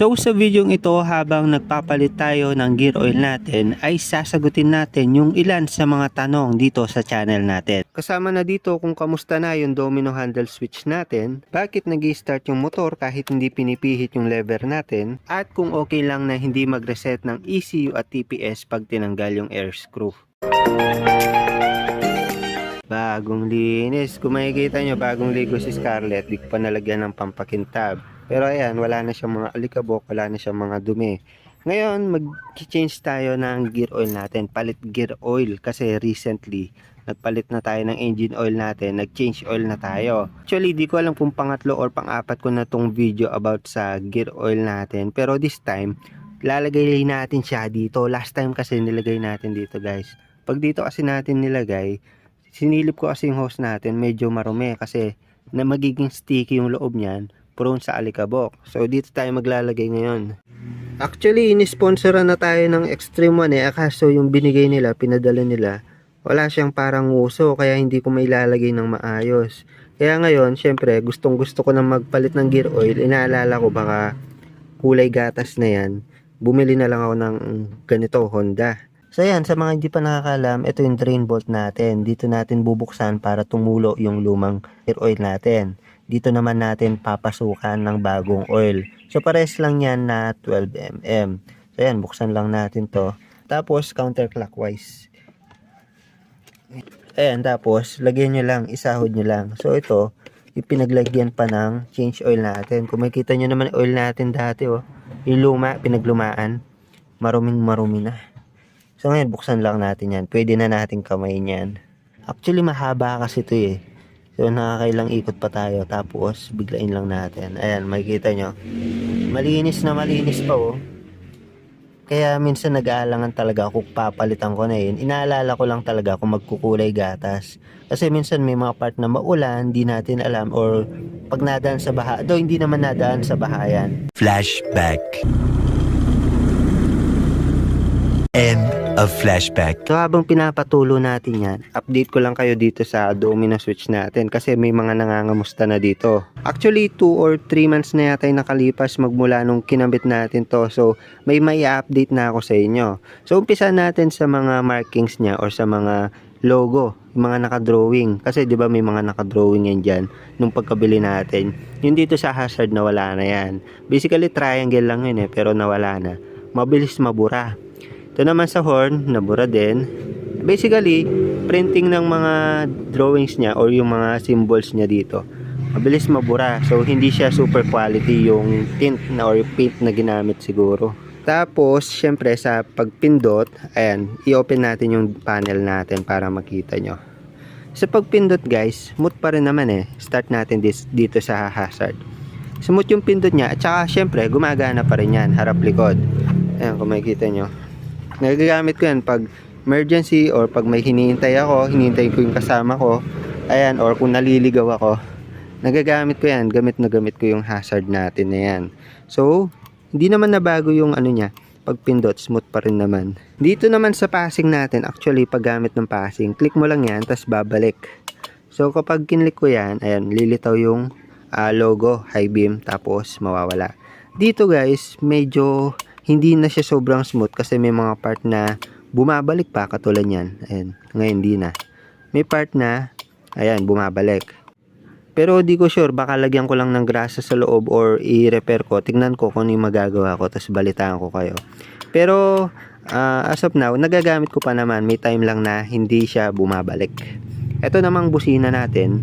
So sa video ito habang nagpapalit tayo ng gear oil natin ay sasagutin natin yung ilan sa mga tanong dito sa channel natin. Kasama na dito kung kamusta na yung domino handle switch natin, bakit nag start yung motor kahit hindi pinipihit yung lever natin, at kung okay lang na hindi mag-reset ng ECU at TPS pag tinanggal yung air screw. Bagong linis. Kung makikita nyo, bagong ligo si Scarlett. Di ko pa nalagyan ng pampakintab. Pero ayan, wala na siyang mga alikabok, wala na siyang mga dumi. Ngayon, mag-change tayo ng gear oil natin. Palit gear oil kasi recently, nagpalit na tayo ng engine oil natin. Nag-change oil na tayo. Actually, di ko alam kung pangatlo or pang-apat ko na tong video about sa gear oil natin. Pero this time, lalagay natin siya dito. Last time kasi nilagay natin dito guys. Pag dito kasi natin nilagay, sinilip ko kasi yung hose natin medyo marumi kasi na magiging sticky yung loob niyan prone sa alikabok. So dito tayo maglalagay ngayon. Actually, inisponsora na tayo ng Extreme One eh. Kaso yung binigay nila, pinadala nila, wala siyang parang uso kaya hindi ko mailalagay ng maayos. Kaya ngayon, syempre, gustong gusto ko na magpalit ng gear oil. Inaalala ko baka kulay gatas na yan. Bumili na lang ako ng ganito, Honda. So yan, sa mga hindi pa nakakalam, ito yung drain bolt natin. Dito natin bubuksan para tumulo yung lumang gear oil natin. Dito naman natin papasukan ng bagong oil. So pares lang yan na 12mm. So yan, buksan lang natin to. Tapos counterclockwise. Ayan, tapos lagyan nyo lang, isahod nyo lang. So ito, ipinaglagyan pa ng change oil natin. Kung makita nyo naman oil natin dati, oh, yung luma, pinaglumaan, maruming marumi na. So ngayon, buksan lang natin yan. Pwede na natin kamayin yan. Actually, mahaba kasi ito eh. So nakakailang ikot pa tayo. Tapos, biglain lang natin. Ayan, makikita nyo. Malinis na malinis pa oh. Kaya minsan nag-aalangan talaga kung papalitan ko na yun. Inaalala ko lang talaga kung magkukulay gatas. Kasi minsan may mga part na maulan, di natin alam. Or pag nadaan sa baha. Do hindi naman nadaan sa baha yan. Flashback. End of flashback. So habang pinapatulo natin yan, update ko lang kayo dito sa domino switch natin kasi may mga nangangamusta na dito. Actually 2 or 3 months na yata yung nakalipas magmula nung kinabit natin to. So may may update na ako sa inyo. So umpisa natin sa mga markings niya or sa mga logo, yung mga naka-drawing. Kasi 'di ba may mga naka-drawing yan diyan nung pagkabili natin. Yung dito sa hazard na wala na yan. Basically triangle lang yun eh pero nawala na. Mabilis mabura. Ito naman sa horn, nabura din. Basically, printing ng mga drawings niya or yung mga symbols niya dito. Mabilis mabura. So, hindi siya super quality yung tint na or paint na ginamit siguro. Tapos, syempre sa pagpindot, ayan, i-open natin yung panel natin para makita nyo. Sa pagpindot guys, smooth pa rin naman eh. Start natin this, dito sa hazard. Smooth yung pindot niya at saka syempre gumagana pa rin yan, harap likod. Ayan, kung makikita nyo. Nagagamit ko yan pag emergency or pag may hinihintay ako, hinihintay ko yung kasama ko. Ayan, or kung naliligaw ako. Nagagamit ko yan, gamit na gamit ko yung hazard natin na yan. So, hindi naman nabago yung ano niya, pagpindot, smooth pa rin naman. Dito naman sa passing natin, actually paggamit ng passing, click mo lang yan, tapos babalik. So, kapag kinlik ko yan, ayan, lilitaw yung ah, logo, high beam, tapos mawawala. Dito guys, medyo hindi na siya sobrang smooth kasi may mga part na bumabalik pa katulad yan. Ayan, ngayon hindi na. May part na, ayan, bumabalik. Pero di ko sure, baka lagyan ko lang ng grasa sa loob or i-repair ko. Tignan ko kung ano yung magagawa ko, tapos balitaan ko kayo. Pero, ah, as of now, nagagamit ko pa naman. May time lang na hindi siya bumabalik. Ito namang busina natin.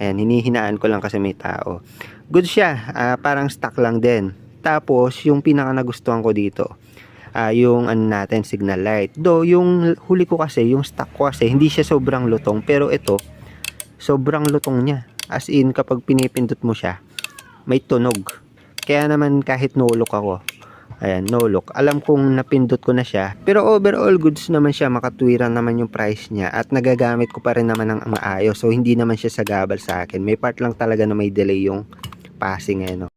Ayan, hinihinaan ko lang kasi may tao. Good siya, ah, parang stock lang din. Tapos, yung pinaka nagustuhan ko dito, ah, yung ano natin, signal light. Do, yung huli ko kasi, yung stock ko kasi, hindi siya sobrang lutong. Pero ito, sobrang lutong niya. As in, kapag pinipindot mo siya, may tunog. Kaya naman kahit no look ako, ayan, no look. Alam kong napindot ko na siya. Pero overall goods naman siya, makatwiran naman yung price niya. At nagagamit ko pa rin naman ng maayos. So, hindi naman siya sagabal sa akin. May part lang talaga na may delay yung passing eh, no?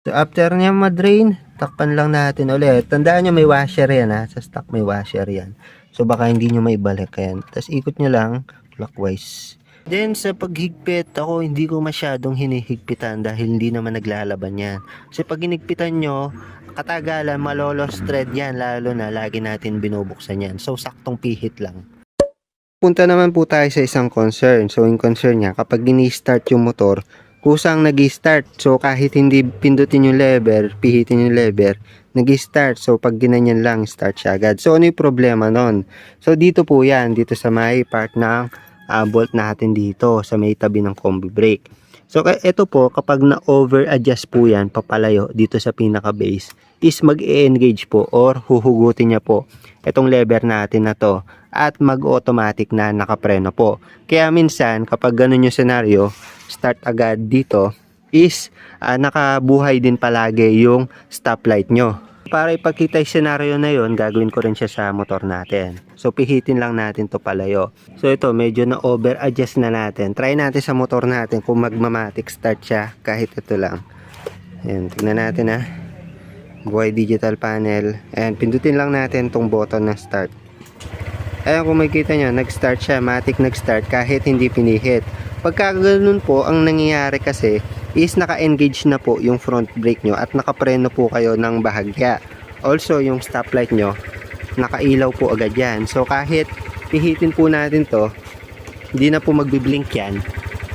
So, after niya ma-drain, takpan lang natin ulit. Tandaan nyo may washer yan ha. Sa stock may washer yan. So, baka hindi nyo maibalik yan. Tapos, ikot nyo lang clockwise. Then sa paghigpit, ako hindi ko masyadong hinihigpitan dahil hindi naman naglalaban yan. Kasi pag hinigpitan nyo, katagalan, malolos thread yan, lalo na lagi natin binubuksan yan. So saktong pihit lang. Punta naman po tayo sa isang concern. So yung concern niya, kapag ini-start yung motor, kusang nag start So kahit hindi pindutin yung lever, pihitin yung lever, nag start So pag ginanyan lang, start siya agad. So ano yung problema nun? So dito po yan, dito sa may part ng ah, bolt natin dito, sa may tabi ng combi brake. So ito po, kapag na-over adjust po yan, papalayo dito sa pinaka base, is mag-engage po or huhugutin niya po itong lever natin na to at mag-automatic na nakapreno po. Kaya minsan, kapag ganun yung scenario, start agad dito, is ah, nakabuhay din palagi yung stoplight nyo. Para ipakita yung scenario na yon gagawin ko rin siya sa motor natin. So, pihitin lang natin to palayo. So, ito, medyo na over-adjust na natin. Try natin sa motor natin kung magmamatic start siya kahit ito lang. Ayan, tignan natin ha. Buhay digital panel. Ayan, pindutin lang natin tong button na start. Ayan kung makikita nyo, nag-start siya, matic nag-start kahit hindi pinihit. Pagka ganun po, ang nangyayari kasi is naka-engage na po yung front brake nyo at nakapreno po kayo ng bahagya. Also, yung stoplight nyo, nakailaw po agad yan. So, kahit pihitin po natin to, hindi na po magbiblink yan.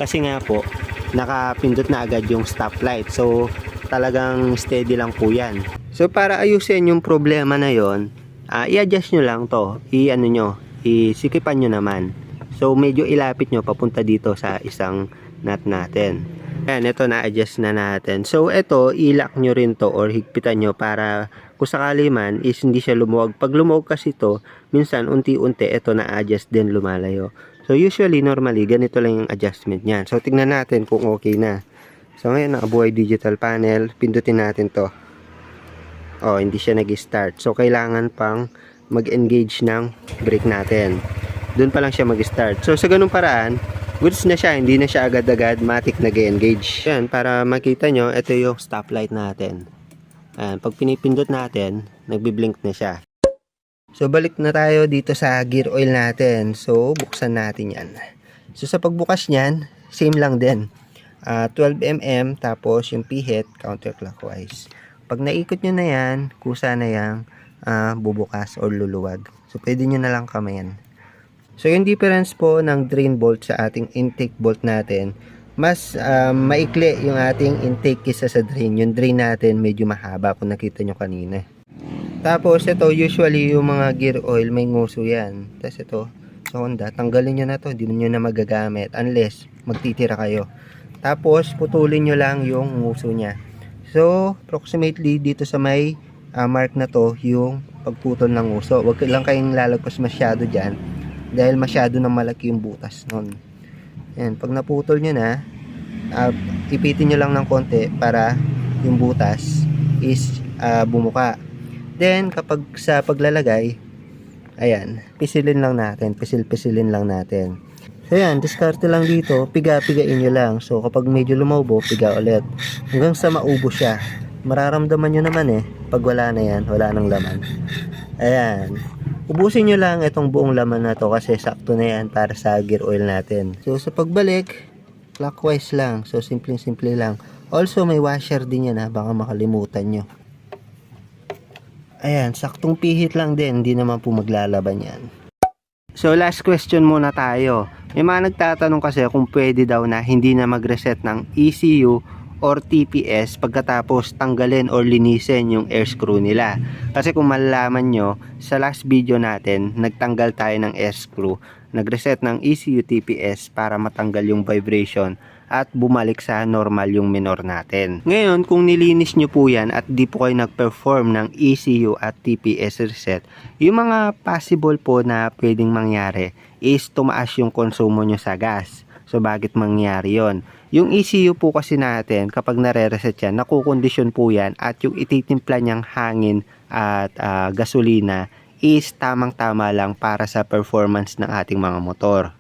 Kasi nga po, nakapindot na agad yung stoplight. So, talagang steady lang po yan. So, para ayusin yung problema na yon ah, i-adjust nyo lang to. I-ano nyo, isikipan nyo naman. So, medyo ilapit nyo papunta dito sa isang nut natin. Ayan, ito na-adjust na natin. So, ito, ilak nyo rin to or higpitan nyo para kung sakali man is hindi siya lumuwag. Pag lumuwag kasi to, minsan unti-unti ito na-adjust din lumalayo. So, usually, normally, ganito lang yung adjustment niyan. So, tingnan natin kung okay na. So, ngayon, nakabuhay digital panel. Pindutin natin to. Oh, hindi siya nag-start. So, kailangan pang mag-engage ng brake natin. Doon pa lang siya mag-start. So, sa ganung paraan, goods na siya. Hindi na siya agad-agad matic nag-engage. Yan, para makita nyo, ito yung stoplight natin. Ayan, pag pinipindot natin, nagbi-blink na siya. So, balik na tayo dito sa gear oil natin. So, buksan natin yan. So, sa pagbukas niyan, same lang din. Ah, 12mm, tapos yung pihit, counterclockwise. Pag naikot nyo na yan, kusa na yan, ah, bubukas or luluwag. So, pwede nyo na lang kamayan. So, yung difference po ng drain bolt sa ating intake bolt natin, mas ah, maikli yung ating intake kisa sa drain. Yung drain natin medyo mahaba kung nakita nyo kanina. Tapos, ito, usually, yung mga gear oil, may nguso yan. Tapos, ito, sa Honda, tanggalin nyo na to. Hindi nyo na magagamit unless magtitira kayo. Tapos, putulin nyo lang yung nguso niya. So, approximately, dito sa may ah, mark na to, yung pagputol ng nguso. Huwag lang kayong lalagpas masyado dyan dahil masyado na malaki yung butas nun. Yan, pag naputol nyo na, ah, ipitin nyo lang ng konti para yung butas is ah, bumuka. Then, kapag sa paglalagay, ayan, pisilin lang natin, pisil-pisilin lang natin. So, yan, diskarte lang dito, piga-pigain nyo lang. So, kapag medyo lumaubo, piga ulit. Hanggang sa maubo siya. Mararamdaman nyo naman eh, pag wala na yan, wala nang laman. Ayan. Ubusin nyo lang itong buong laman na to kasi sakto na yan para sa gear oil natin. So, sa pagbalik, clockwise lang. So, simpleng-simple lang. Also, may washer din yan ha, baka makalimutan nyo. Ayan, saktong pihit lang din, hindi naman po maglalaban yan. So, last question muna tayo. May mga nagtatanong kasi kung pwede daw na hindi na mag-reset ng ECU or TPS pagkatapos tanggalin or linisin yung air screw nila. Kasi kung malalaman nyo, sa last video natin, nagtanggal tayo ng air screw, nag-reset ng ECU TPS para matanggal yung vibration at bumalik sa normal yung minor natin. Ngayon, kung nilinis nyo po yan at di po kayo nag-perform ng ECU at TPS reset, yung mga possible po na pwedeng mangyari is tumaas yung konsumo nyo sa gas. So, bakit mangyari yon? Yung ECU po kasi natin, kapag nare-reset yan, nakukondisyon po yan at yung ititimpla niyang hangin at ah, gasolina is tamang-tama lang para sa performance ng ating mga motor.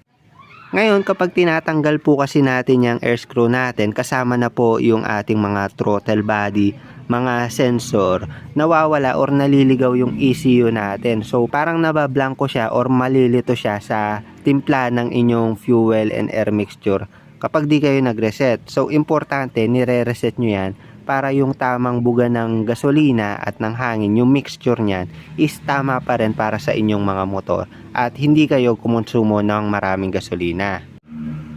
Ngayon, kapag tinatanggal po kasi natin yung air screw natin, kasama na po yung ating mga throttle body, mga sensor, nawawala or naliligaw yung ECU natin. So, parang nabablanko siya or malilito siya sa timpla ng inyong fuel and air mixture kapag di kayo nag-reset. So, importante, nire-reset nyo yan para yung tamang buga ng gasolina at ng hangin, yung mixture niyan is tama pa rin para sa inyong mga motor at hindi kayo kumonsumo ng maraming gasolina.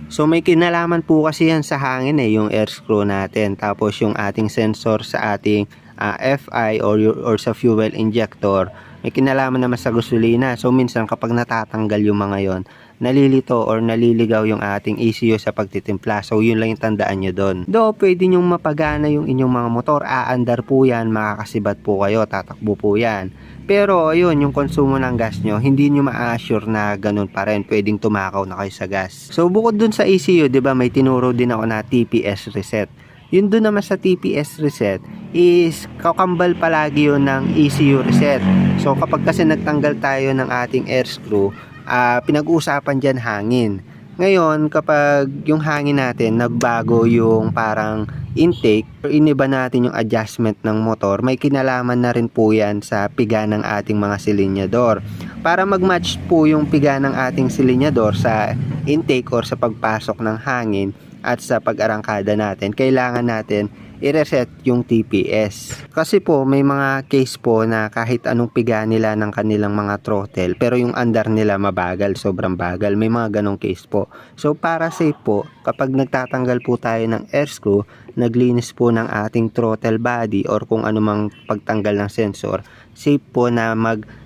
So may kinalaman po kasi yan sa hangin eh, yung air screw natin. Tapos yung ating sensor sa ating ah, FI or, or sa fuel injector, may kinalaman naman sa gasolina. So minsan kapag natatanggal yung mga yon nalilito or naliligaw yung ating ECU sa pagtitimpla. So yun lang yung tandaan nyo doon. Do, pwede nyong mapagana yung inyong mga motor. Aandar po yan, makakasibat po kayo, tatakbo po yan. Pero ayun, yung konsumo ng gas nyo, hindi nyo ma-assure na ganun pa rin. Pwedeng tumakaw na kayo sa gas. So bukod dun sa ECU, di ba may tinuro din ako na TPS reset. Yun dun naman sa TPS reset is kakambal palagi yun ng ECU reset. So kapag kasi nagtanggal tayo ng ating air screw, ah, pinag-uusapan dyan hangin. Ngayon, kapag yung hangin natin nagbago yung parang intake, or iniba natin yung adjustment ng motor, may kinalaman na rin po yan sa piga ng ating mga silinyador. Para mag-match po yung piga ng ating silinyador sa intake or sa pagpasok ng hangin at sa pag-arangkada natin, kailangan natin i-reset yung TPS. Kasi po may mga case po na kahit anong piga nila ng kanilang mga throttle pero yung andar nila mabagal, sobrang bagal. May mga ganong case po. So para safe po, kapag nagtatanggal po tayo ng air screw, naglinis po ng ating throttle body or kung anumang pagtanggal ng sensor, safe po na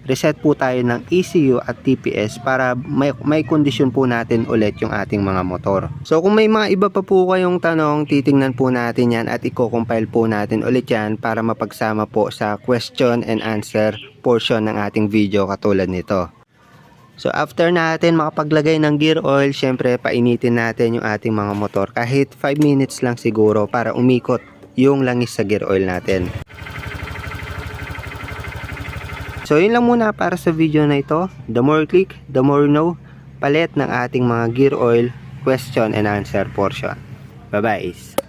mag-reset po tayo ng ECU at TPS para may, may kondisyon po natin ulit yung ating mga motor. So kung may mga iba pa po kayong tanong, titingnan po natin yan at i-compile po natin ulit yan para mapagsama po sa question and answer portion ng ating video katulad nito. So after natin makapaglagay ng gear oil, syempre painitin natin yung ating mga motor kahit 5 minutes lang siguro para umikot yung langis sa gear oil natin. So yun lang muna para sa video na ito. The more click, the more know. Palit ng ating mga gear oil question and answer portion. Bye bye.